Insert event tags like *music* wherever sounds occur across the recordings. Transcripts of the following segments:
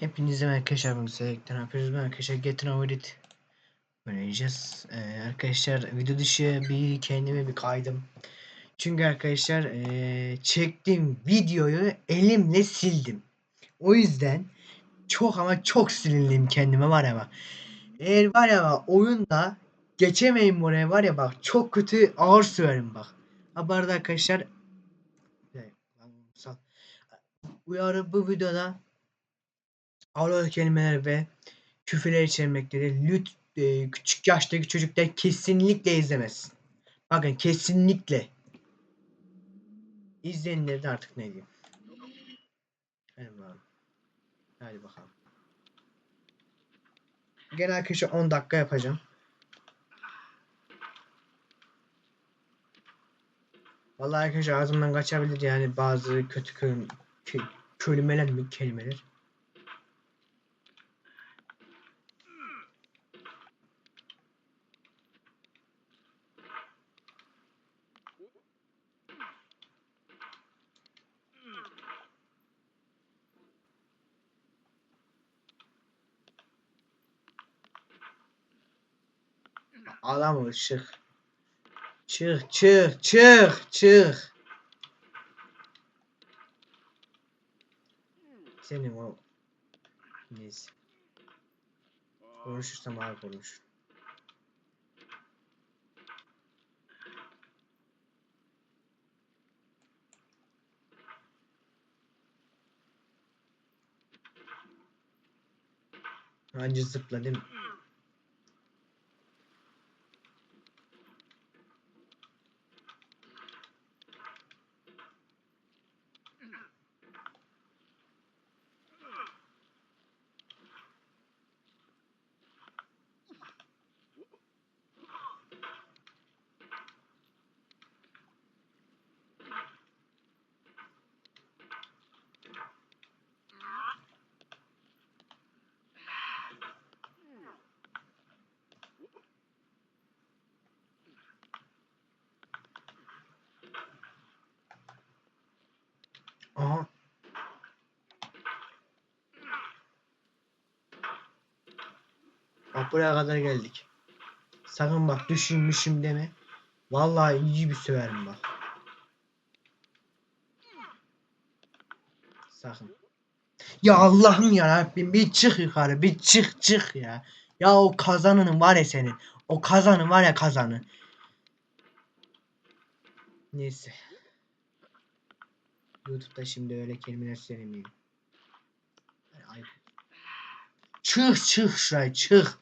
Hepinize arkadaşlar sizlerle ne yapıyoruz? Ben arkadaşlar Get Noverit oynayacağız. Ee, arkadaşlar video dışı bir kendime bir kaydım. Çünkü arkadaşlar ee, çektiğim videoyu elimle sildim. O yüzden çok ama çok silindim kendime var ya bak. Eğer var ya bak oyunda geçemeyim oraya var ya bak çok kötü ağır söverim bak. Ha bu arada arkadaşlar uyarı bu videoda ağır kelimeler ve küfürler içermektedir. Lüt e, küçük yaştaki çocuklar kesinlikle izlemesin. Bakın kesinlikle. İzleyenler de artık ne diyeyim. Hadi bakalım. Hadi bakalım. Gene arkadaşlar 10 dakika yapacağım. Vallahi arkadaşlar ağzımdan kaçabilir yani bazı kötü kelim- ke- kelimeler mi kelimeler. Adam çık. Çık çık çık çık. Senin o neyse. Konuşursam abi konuş. Anca zıpla değil mi? Aha. Bak buraya kadar geldik. Sakın bak düşünmüşüm deme. Vallahi iyi bir söverim bak. Sakın. Ya Allah'ım ya Rabbim bir çık yukarı bir çık çık ya. Ya o kazanının var ya senin. O kazanın var ya kazanı. Neyse. YouTube'da şimdi öyle kelimeler söylemeyeyim. Ay. Çık çık şuraya çık.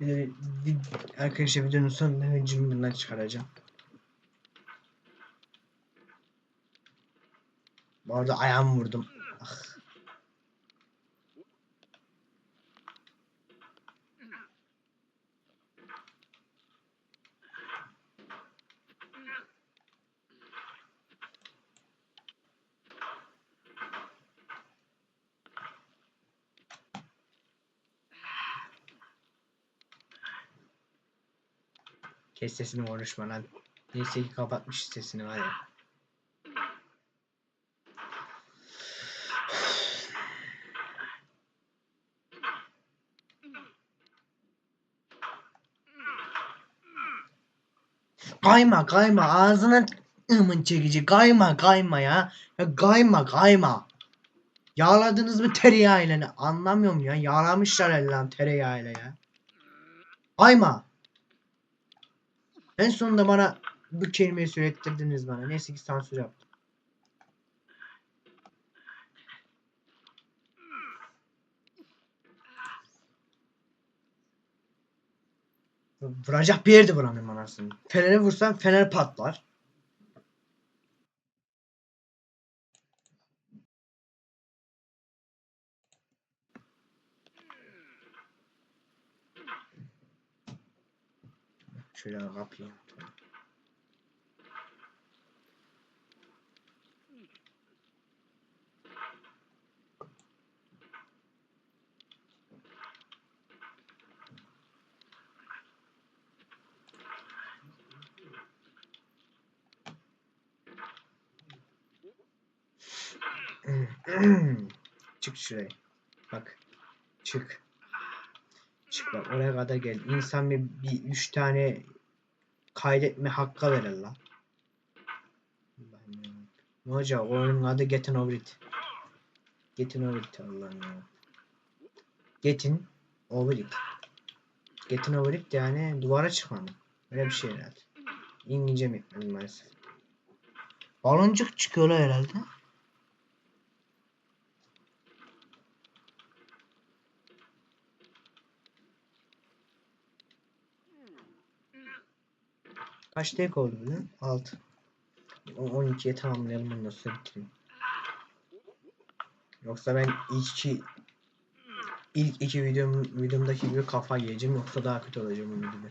Vid- arkadaşlar videonun sonunda hıncımı bundan çıkaracağım. Bu arada ayağımı vurdum. Kes sesini konuşma lan. Neyse ki kapatmış sesini var ya. Kayma kayma ağzına ımın çekici kayma kayma ya. kayma kayma. Yağladınız mı tereyağıyla? Anlamıyorum ya. Yağlamışlar elden tereyağıyla ya. Kayma. En sonunda bana bu kelimeyi söylettirdiniz bana. Neyse ki sansür yaptım. Vuracak bir yerde vuramıyorum anasını. Fener'e vursam fener patlar. Şöyle kapayım. *clears throat* Çık şuraya. Bak. Çık. Çık bak oraya kadar gel. İnsan bir, bir üç tane kaydetme hakkı verir lan. Ne olacak? Oyunun adı Getting Over It. Getting Over It Allah'ım ya. Getting Over It. Getting Over It yani duvara çıkmanı. Öyle bir şey herhalde. İngilizce mi etmedim. Baloncuk çıkıyorlar herhalde. Kaç dakika oldu lan? 6. 12'ye tamamlayalım ondan sonra bitireyim. Yoksa ben ilk iki ilk iki videom videomdaki gibi kafa yiyeceğim yoksa daha kötü olacağım o videoda.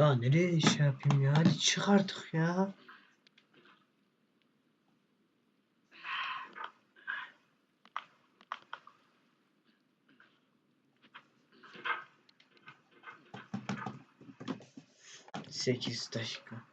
Ya nereye şey yapayım ya? Hadi çık artık ya. Sekiz dakika.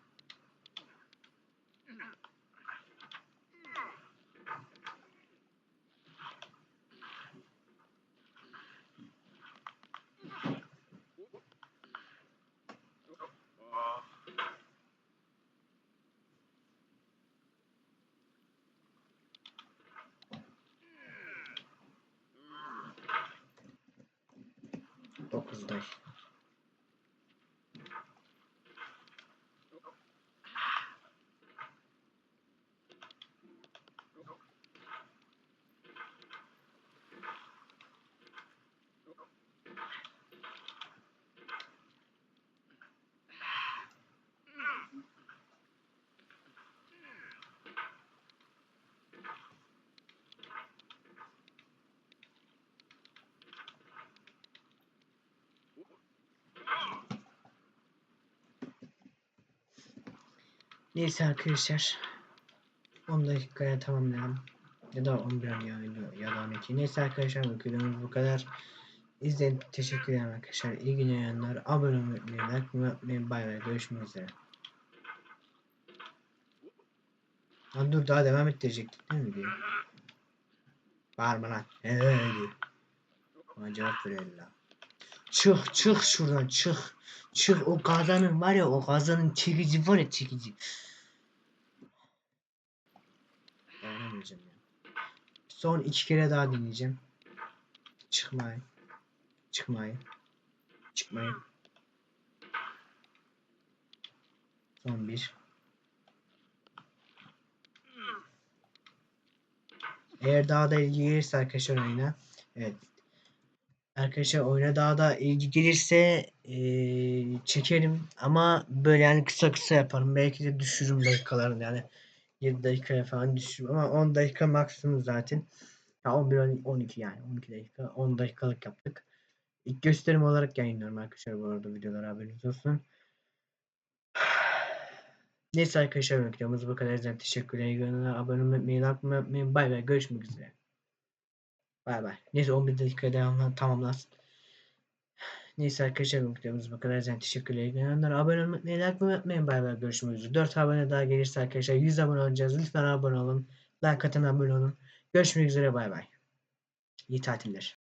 day. Neyse arkadaşlar. 10 dakikaya tamamlayalım. Ya da 11 ya, ya da 12. Neyse arkadaşlar videomuz bu kadar. İzlediğiniz için teşekkür ederim arkadaşlar. İyi günler. Abone olmayı, like unutmayın. Bay bay. Görüşmek üzere. Lan dur daha devam ettirecektik değil mi diyor. Bağırma lan. Eee diyor. Bana cevap veriyor la. Çık çık şuradan çık. Çık o gazanın var ya o gazanın çekici var ya çekici. Son iki kere daha dinleyeceğim. Çıkmayın. Çıkmayın. Çıkmayın. 11 Eğer daha da ilgi gelirse arkadaşlar oyuna evet Arkadaşlar oyuna daha da ilgi gelirse eee, çekerim ama böyle yani kısa kısa yaparım. Belki de düşürürüm dakikalarını yani 7 dakikaya falan düşürürüm ama 10 dakika maksimum zaten. Ya 11 on- 12 yani 12 dakika 10 dakikalık yaptık. İlk gösterim olarak yayınlıyorum arkadaşlar bu arada videolar haberiniz olsun. *sighs* Neyse arkadaşlar videomuz bu kadar. İçin Teşekkürler. Abone olmayı like atmayı unutmayın. Bay bay. Görüşmek üzere. Bay bay. Neyse 11 dakika devamlı tamamlansın. Neyse arkadaşlar bu videomuz bu kadar. İçin Teşekkürler. İyi günler. Abone olmayı. Like unutmayın. Bay bay. Görüşmek üzere. 4 abone daha gelirse arkadaşlar 100 abone olacağız. Lütfen abone olun. Like atın abone olun. Görüşmek üzere. Bay bay. İyi tatiller.